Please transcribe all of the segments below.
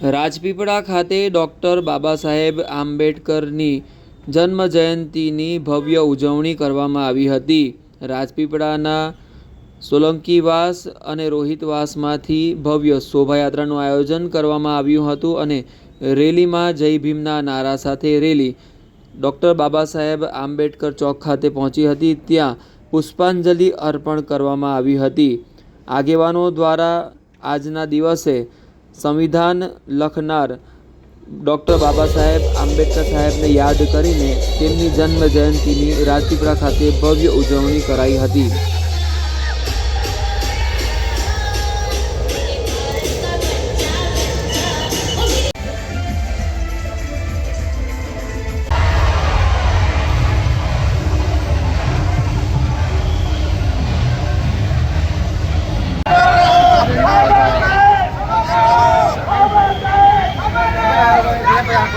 રાજપીપળા ખાતે ડૉક્ટર બાબા સાહેબ આંબેડકરની જન્મ જયંતિની ભવ્ય ઉજવણી કરવામાં આવી હતી. રાજપીપળાના સોલંકીવાસ અને રોહિતવાસમાંથી ભવ્ય શોભાયાત્રાનું આયોજન કરવામાં આવ્યું હતું અને રેલીમાં જય ભીમના નારા સાથે રેલી ડૉક્ટર બાબા સાહેબ આંબેડકર ચોક ખાતે પહોંચી હતી. ત્યાં પુષ્પાંજલિ અર્પણ કરવામાં આવી હતી. આગેવાનો દ્વારા આજના દિવસે સંવિધાન લખનાર ડૉક્ટર બાબા સાહેબ આંબેડકર સાહેબને યાદ કરીને તેમની જન્મ જયંતિની રાજપીપળા ખાતે ભવ્ય ઉજવણી કરાઈ હતી.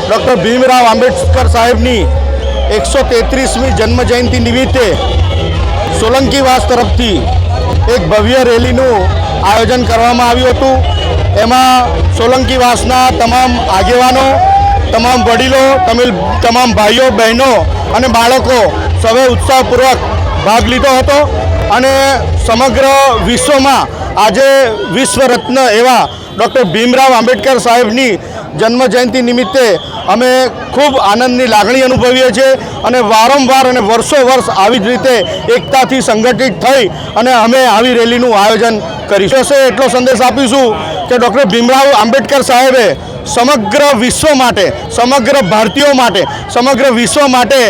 ડૉક્ટર ભીમરાવ આંબેડકર સાહેબની એકસો તેત્રીસમી જન્મજયંતિ નિમિત્તે સોલંકીવાસ તરફથી એક ભવ્ય રેલીનું આયોજન કરવામાં આવ્યું હતું. એમાં સોલંકીવાસના તમામ આગેવાનો, તમામ વડીલો, તમિલ, તમામ ભાઈઓ, બહેનો અને બાળકો સૌએ ઉત્સાહપૂર્વક ભાગ લીધો હતો અને સમગ્ર વિશ્વમાં આજે વિશ્વરત્ન એવા ડૉક્ટર ભીમરાવ આંબેડકર સાહેબની જન્મજયંતિ નિમિત્તે અમે ખૂબ આનંદની લાગણી અનુભવીએ છીએ અને વારંવાર અને વર્ષો વર્ષ આવી જ રીતે એકતાથી સંગઠિત થઈ અને અમે આવી રેલીનું આયોજન કરીશું. છે એટલો સંદેશ આપીશું કે ડૉક્ટર ભીમરાવ આંબેડકર સાહેબે સમગ્ર વિશ્વ માટે, સમગ્ર ભારતીયો માટે, સમગ્ર વિશ્વ માટે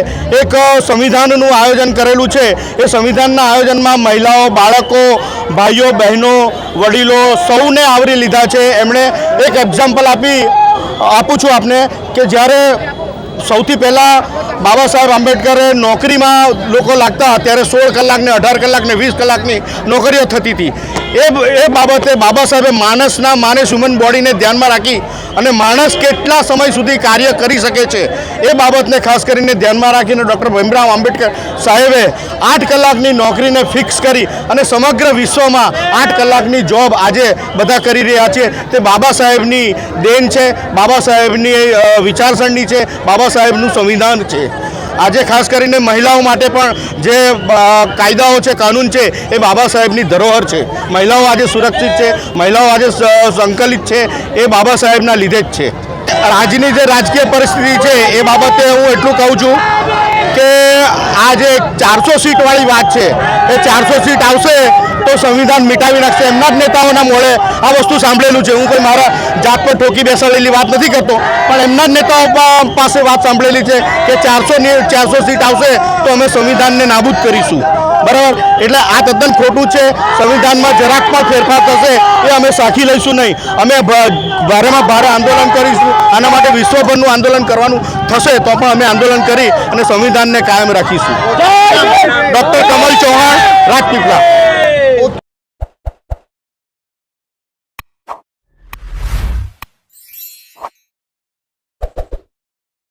એક સંવિધાનનું આયોજન કરેલું છે. એ સંવિધાનના આયોજનમાં મહિલાઓ, બાળકો, ભાઈઓ, બહેનો, વડીલો સૌને આવરી લીધા છે. એમણે એક એક્ઝામ્પલ આપી. આપું છું આપને કે જ્યારે સૌથી પહેલાં બાબા સાહેબ આંબેડકરે નોકરીમાં લોકો લાગતા ત્યારે સોળ કલાકને, અઢાર કલાકને, વીસ કલાકની નોકરીઓ થતી હતી. એ એ બાબતે બાબા સાહેબે માણસના માનસ હ્યુમન બોડીને ધ્યાનમાં રાખી અને માણસ કેટલા સમય સુધી કાર્ય કરી શકે છે એ બાબતને ખાસ કરીને ધ્યાનમાં રાખીને ડૉક્ટર ભીમરાવ આંબેડકર સાહેબે આઠ કલાકની નોકરીને ફિક્સ કરી અને સમગ્ર વિશ્વમાં આઠ કલાકની જોબ આજે બધા કરી રહ્યા છે. તે બાબા સાહેબની દેન છે, બાબા સાહેબની વિચારસરણી છે, બાબા સાહેબનું સંવિધાન છે. આજે ખાસ કરીને મહિલાઓ માટે પણ જે કાયદાઓ છે, કાનૂન છે, એ બાબા સાહેબની ધરોહર છે. મહિલાઓ આજે સુરક્ષિત છે, મહિલાઓ આજે સંકલિત છે, એ બાબા સાહેબના લીધે જ છે. આજની જે રાજકીય પરિસ્થિતિ છે, એ બાબતે હું એટલું કહું છું કે આ જે ચારસો સીટવાળી વાત છે. એ ચારસો સીટ આવશે તો સંવિધાન મિટાવી નાખશે. એમના જ નેતાઓના મોડે આ વસ્તુ સાંભળેલું છે. હું કોઈ મારા જાત પર ઠોકી બેસાડેલી વાત નથી કરતો. પણ એમના જ નેતાઓ પાસે વાત સાંભળેલી છે કે ચારસો ચારસો સીટ આવશે તો અમે સંવિધાનને નાબૂદ કરીશું. બરાબર? એટલે આ તદ્દન ખોટું છે. સંવિધાનમાં જરાક પણ ફેરફાર થશે એ અમે સાખી લઈશું નહીં. અમે ભારેમાં ભારે આંદોલન કરીશું. આના માટે વિશ્વભરનું આંદોલન કરવાનું થશે તો પણ અમે આંદોલન કરી અને સંવિધાનને કાયમ રાખીશું. ડૉક્ટર કમલ ચૌહાણ રાજપીપળા.